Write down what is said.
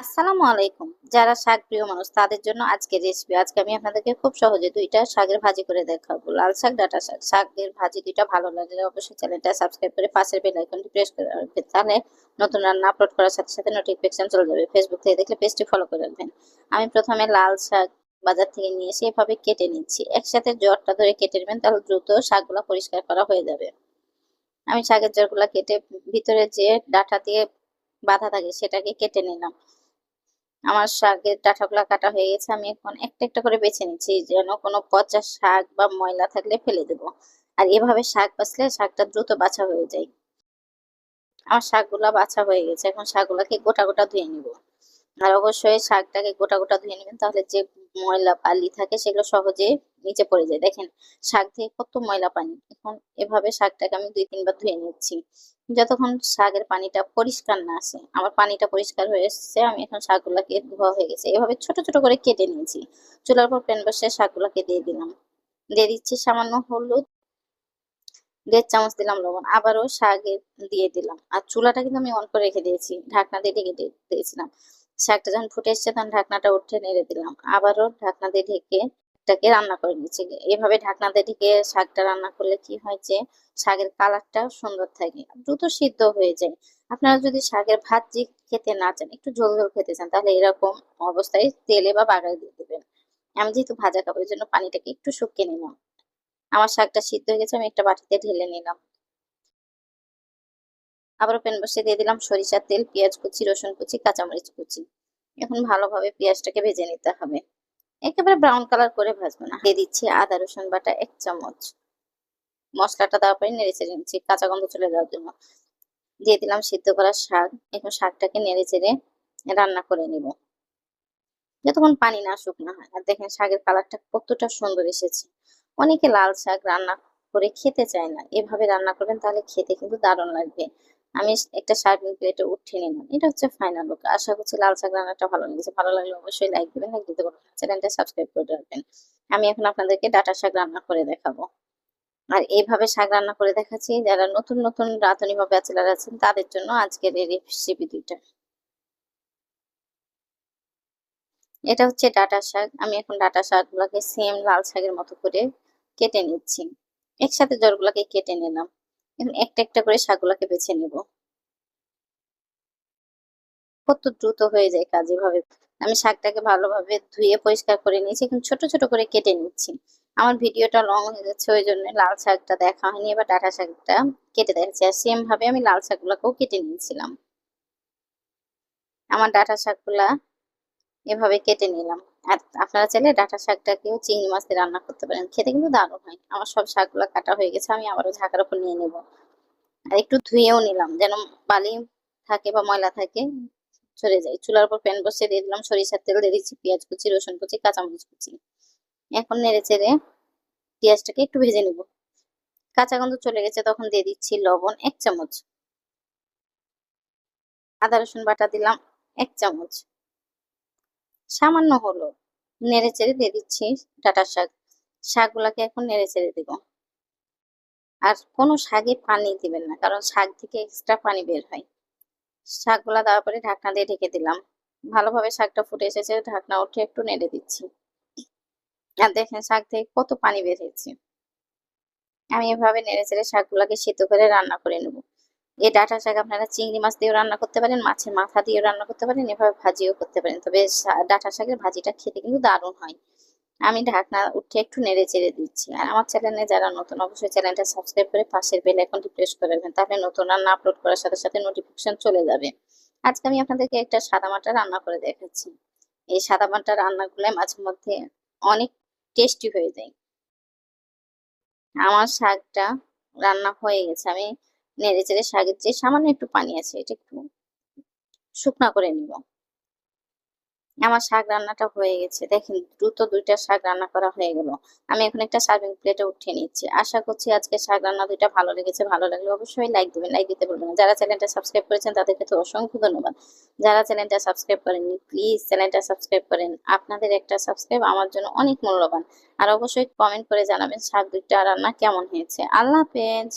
আসসালামু আলাইকুম। যারা শাক প্রিয় মানুষ, তাদের জন্য আজকে রেসিপি আজকে আমি আপনাদেরকে খুব সহজে দুইটা শাকের ভাজি করে দেখাবো। লাল শাক, ডাটা শাক। শাকের ভাজি দুইটা ভালো লাগলে অবশ্যই চ্যানেলটা সাবস্ক্রাইব করে পাশের বেল আইকনটি প্রেস করে রাখবেন। তাহলে নতুন রান্না আপলোড করার সাথে সাথে নোটিফিকেশন চলে যাবে। ফেসবুক থেকে দেখলে পেজটি ফলো করে রাখবেন। আমি প্রথমে লাল শাক বাজার থেকে নিয়ে এসে এভাবে কেটে নিচ্ছি। একসাথে জ্বরটা ধরে কেটে নেবেন, তাহলে দ্রুত শাকগুলো পরিষ্কার করা হয়ে যাবে। আমি শাকের জ্বরগুলো কেটে ভিতরে যে ডাটা দিয়ে বাঁধা থাকে, সেটাকে কেটে নিলাম। আমার শাকের ডাঁটাগুলা কাটা হয়ে গেছে, আমি এখন একটা একটা করে বেছে নিচ্ছি, যেন কোনো পচা শাক বা ময়লা থাকলে ফেলে দেব। আর এভাবে শাক বাছলে শাকটা দ্রুত বাছা হয়ে যায়। আমার শাকগুলা বাছা হয়ে গেছে, এখন শাকগুলাকে গোটা গোটা ধুয়ে নিব। আর অবশ্যই শাকটাকে গোটা গোটা ধুয়ে নেবেন, তাহলে যে ময়লা বালি থাকে সেগুলো সহজে নিচে পড়ে যায়। দেখেন, শাক থেকে কত ময়লা পানি। এখন এভাবে শাকটাকে আমি দুই, তিনবার ধুয়ে নিচ্ছি। যতক্ষণ শাকের পানিটা পরিষ্কার না আসে আমার পানিটা পরিষ্কার হয়ে এসেছে, আমি এখন শাকগুলাকে ধোয়া হয়ে গেছে। এভাবে ছোট ছোট করে কেটে নিয়েছি। চুলার পর প্যান বসে শাকগুলাকে দিয়ে দিলাম। দিয়ে দিচ্ছি সামান্য হলুদ, দেড় চামচ দিলাম লবণ, আবারও শাকে দিয়ে দিলাম। আর চুলাটা কিন্তু আমি অন করে রেখে দিয়েছি, ঢাকনা দিয়ে ঢেকে দিয়েছিলাম। শাকটা যখন ফুটে এসছে, তখন ঢাকনাটা উঠে নেড়ে দিলাম। আবারও ঢাকনা দিয়ে ঢেকে শাকটাকে রান্না করে নিচ্ছি এভাবে ঢাকনা দিয়ে ঢেকে শাকটা রান্না করলে কি হয় যে, শাকের কালারটা সুন্দর থাকে, দ্রুত সিদ্ধ হয়ে যায়। আপনারা যদি শাকের ভাত ভাজি খেতে না চান, একটু ঝোল ঝোল খেতে চান, তাহলে এরকম অবস্থায় তেলে বা বাগায় দিয়ে দেবেন। আমি যেহেতু ভাজা খাব জন্য পানিটাকে একটু শুকিয়ে নিলাম। আমার শাকটা সিদ্ধ হয়ে গেছে, আমি একটা বাটিতে ঢেলে নিলাম। আবারও প্যান বসে দিয়ে দিলাম সরিষার তেল, পেঁয়াজ কুচি, রসুন কুচি, কাঁচামরিচ কুচি। এখন ভালোভাবে পেঁয়াজটাকে ভেজে নিতে হবে। একেবারে ব্রাউন কালার করে ভাজবো না। দিয়ে দিচ্ছি আদা, রসুন বাটা এক চামচ। মশলাটা দেওয়ার পরে নেড়ে চেড়ে নিচ্ছি, কাঁচা গন্ধ চলে যাওয়ার জন্য। দিয়ে দিলাম সিদ্ধ করা শাক। এখন শাকটাকে নেড়ে চেড়ে রান্না করে নিব। যতক্ষণ পানি না শুকনো হয়, আর দেখেন শাকের কালারটা কতটা সুন্দর এসেছে। অনেকে লাল শাক রান্না করে খেতে চায় না। এভাবে রান্না করবেন তাহলে খেতে কিন্তু দারুণ লাগবে। আমি একটা সার্ভিং প্লেটে উঠিয়ে নিলাম। এটা হচ্ছে ফাইনাল লুক আশা করছি লাল শাক রান্নাটা ভালো লেগেছে। ভালো লাগলে অবশ্যই লাইক দিবেন লাইক দিতে পারবেন চ্যানেলটা সাবস্ক্রাইব করে রাখবেন। আমি এখন আপনাদেরকে ডাটা শাক রান্না করে দেখাবো। আর এইভাবে শাক রান্না করে দেখাচ্ছি, যারা নতুন নতুন রাঁধুনি বা ব্যাচেলার আছেন, তাদের জন্য আজকের এই রেসিপি দুইটা। এটা হচ্ছে ডাটা শাক। আমি এখন ডাটা শাকগুলোকে সেম লাল শাকের মতো করে কেটে নিচ্ছি। একসাথে জলগুলোকে কেটে নিলাম। এখন একটা একটা করে শাকগুলোকে বেছে নেব। কত দ্রুত হয়ে যায় কাজ এভাবে। আমি শাকটাকে ভালোভাবে ধুয়ে পরিষ্কার করে নিয়েছি, এখন ছোট ছোট করে কেটে নিচ্ছি। আমার ভিডিওটা লং হয়ে যাচ্ছে, ওই জন্য লাল শাকটা দেখা হয়নি, এবার ডাটা শাকটা কেটে দেখাচ্ছি। আর সেম ভাবে আমি লাল শাকগুলোকেও কেটে নিয়েছিলাম। আমার ডাটা শাকগুলা এভাবে কেটে নিলাম। আর আপনারা চাইলে ডাটা শাকটাকেও চিংড়ি মাছ দিয়ে রান্না করতে পারেন। খেতে কিন্তু দারুণ হয়। আমার সব শাকগুলো কাটা হয়ে গেছে, আমি আবারও ঝাঁকার উপর নিয়ে নেব। আর একটু ধুয়েও নিলাম, যেন বালি থাকে বা ময়লা থাকে, চলে যায়। চুলার উপর প্যান বসে দিয়ে দিলাম সরিষার তেল, দিয়ে দিচ্ছি পেঁয়াজ কুচি, রসুন কুচি, কাঁচামরিচ কুচি। এখন নেড়ে চেড়ে পেঁয়াজটাকে একটু ভেজে নেব। কাঁচা গন্ধ চলে গেছে, তখন দিয়ে দিচ্ছি লবণ এক চামচ। আদা রসুন বাটা দিলাম এক চামচ। সামান্য হলো নেড়ে চেড়ে দিয়ে দিচ্ছি ডাটা শাক। শাকগুলাকে এখন নেড়ে চেড়ে দিব। আর কোনো শাকে পানি দিবেন না, কারণ শাক থেকে এক্সট্রা পানি বের হয়। শাকগুলা দেওয়ার পরে ঢাকনা দিয়ে ঢেকে দিলাম। ভালোভাবে শাকটা ফুটে এসেছে, ঢাকনা উঠে একটু নেড়ে দিচ্ছি। আর দেখেন শাক থেকে কত পানি বের হয়েছে। আমি এভাবে নেড়ে চেড়ে শাকগুলাকে সিদ্ধ করে রান্না করে নেব। এই ডাটা শাক আপনারা চিংড়ি মাছ দিয়েও রান্না করতে পারেন, মাছের মাথা দিয়েও রান্না করতে পারেন, এভাবে ভাজিও করতে পারেন। তবে ডাটা শাকের ভাজিটা খেতে কিন্তু দারুণ হয়। আমি ঢাকনা উঠে একটু নেড়ে চেড়ে দিচ্ছি। আর আমার চ্যানেলে যারা নতুন, অবশ্যই চ্যানেলটা সাবস্ক্রাইব করে পাশের বেল আইকনটি প্রেস করে রাখবেন, তাহলে নতুন রান্না আপলোড করার সাথে সাথে নোটিফিকেশন চলে যাবে। আজকে আমি আপনাদেরকে একটা সাদা মাটা রান্না করে দেখাচ্ছি। এই সাদা মাটা রান্নাগুলো মাঝে মধ্যে অনেক টেস্টি হয়ে যায়। আমার শাকটা রান্না হয়ে গেছে। আমি নেড়ে চেড়ে শাকের যে সামান্য একটু পানি আছে, এটা একটু শুকনা করে নিব। আমার শাক রান্নাটা হয়ে গেছে। দেখেন, দ্রুত দুইটা শাক রান্না করা হয়ে গেল। আমি এখন একটা সার্ভিং প্লেটে উঠিয়ে নিচ্ছি। আশা করছি আজকে শাক রান্না দুইটা ভালো লেগেছে। ভালো লাগলে অবশ্যই লাইক দেবেন লাইক দিতে বলবেন যারা চ্যানেলটা সাবস্ক্রাইব করেছেন তাদেরকে তো অসংখ্য ধন্যবাদ। যারা চ্যানেলটা সাবস্ক্রাইব করেননি প্লিজ চ্যানেলটা সাবস্ক্রাইব করেন। আপনাদের একটা সাবস্ক্রাইব আমার জন্য অনেক মূল্যবান। আর অবশ্যই কমেন্ট করে জানাবেন শাক দুইটা রান্না কেমন হয়েছে। আল্লাহ হাফেজ।